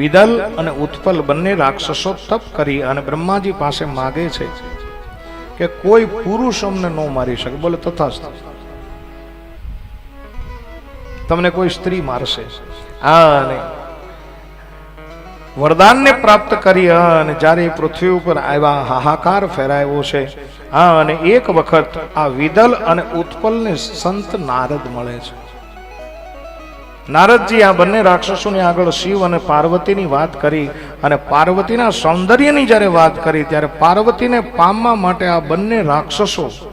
વિદલ અને ઉત્પલ બંને રાક્ષસો તપ કરી અને બ્રહ્માજી પાસે માગે છે કે કોઈ પુરુષ અમને ન મારી શકે. બોલે, તથાસ્તુ. તમને કોઈ સ્ત્રી મારશે? અને વરદાનને પ્રાપ્ત કરી અને જ્યારે પૃથ્વી ઉપર આવ્યા, હાહાકાર ફેરાયો છે. હા, અને એક વખત આ વિદલ અને ઉત્પલને સંત નારદ મળે છે. નારદજી આ બંને રાક્ષસોની આગળ શિવ અને પાર્વતીની વાત કરી અને પાર્વતીના સૌંદર્યની જ્યારે વાત કરી, ત્યારે પાર્વતીને પામવા માટે આ બંને રાક્ષસો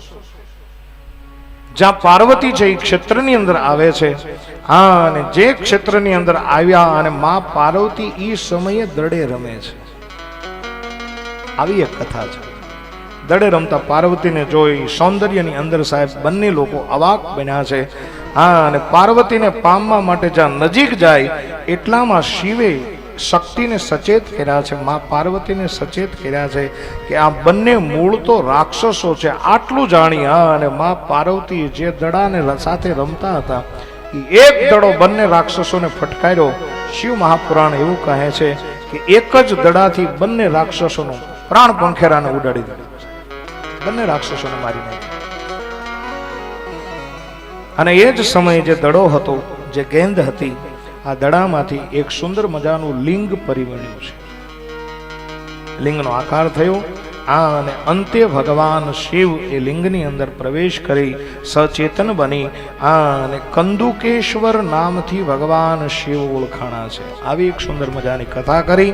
જ્યાં પાર્વતી છે એ ક્ષેત્રની અંદર આવે છે. હા, અને જે ક્ષેત્રની અંદર આવ્યા અને મા પાર્વતી એ સમયે દડે રમે છે. આવી એક કથા છે. દડે રમતા પાર્વતીને જોઈ સૌંદર્યની અંદર સાહેબ બંને લોકો અવાક બન્યા છે. હા, અને પાર્વતીને પામવા માટે જ્યાં નજીક જાય, એટલામાં શિવે શક્તિને સચેત કર્યા છે. મા પાર્વતીને સચેત કર્યા છે કે આ બંને મૂળ તો રાક્ષસો છે, આટલું જાણી, હા, અને મા પાર્વતી જે દડાને સાથે રમતા હતા એ એક દડો બંને રાક્ષસોને ફટકાર્યો. શિવ મહાપુરાણ એવું કહે છે કે એક જ દડાથી બંને રાક્ષસોનો પ્રાણ પંખેરાને ઉડાડી દીધો. બંને રાક્ષસોને મારી નાખ્યા અને એ જ સમયે જે દડો હતો, જે ગેંદ હતી, આ દડામાંથી એક સુંદર મજાનું લિંગ પરિવણ્યું છે. લિંગનો આકાર થયો, આ અને અંતે ભગવાન શિવ એ લિંગની અંદર પ્રવેશ કરી સચેતન બની આ અને કંદુકેશ્વર નામથી ભગવાન શિવ ઓળખાણા છે. આવી એક સુંદર મજાની કથા કરી.